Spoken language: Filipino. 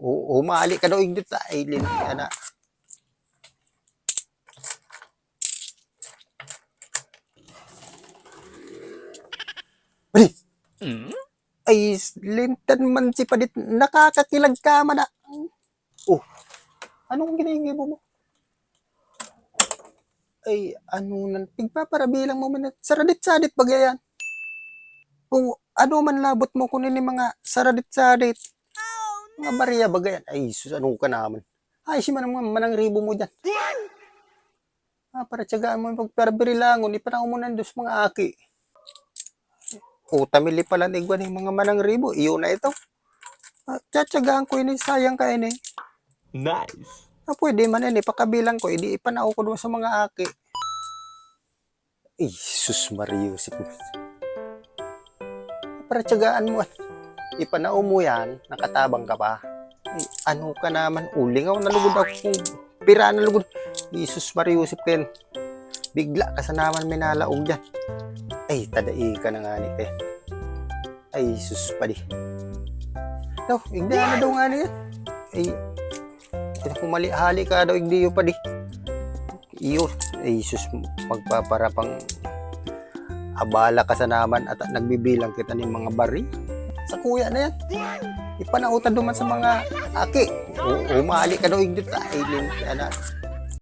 U- umali ka daw igdit ay lin ana. Bali. Ay, lintan man si Padit. Nakakakilag ka man na. Oh, anong ginahingi mo mo? Ay, ano nan, pigpaparabilang mo man. Saradit-sadit bagayan. Kung ano man labot mo kunin ni mga saradit-sadit. Mga bariya bagayan. Ay, sus, ano ka naman. Ay, si manang manang ribo mo dyan. Ah, para tiyagaan mo yung pagparabilangon. Ipanang mo nan dos mga aki. O, tamili pala ni Gwan yung mga manang ribo. Iyo na ito. Ah, tsatsagaan ko yun. eh. Sayang ka yun eh. Nice. Ah, pwede man yun. Ipakabilang ko. Hindi ipanao ko doon sa mga aki. Ay, sus Mariusip. Para tiyagaan mo. Ipanao mo yan. Nakatabang ka pa. Ay, ano ka naman. Uling ako. Nalugod ako pira na lugod. Jesus Mariusip kayo. Bigla ka sa naman may nalaog dyan. Ay, tadai ka na nga ni kayo. Ay, sus pa di. Daw, igda na daw nga niya. Ay, ito kung mali-hali ka daw, igdi pa di. Iyo, ay sus, magpaparapang abala ka sa naman at nagbibilang kita ng mga bari. Sa kuya na yan. Ipanautan duman sa mga aki. O, umali ka daw, igdi tayo. Ay,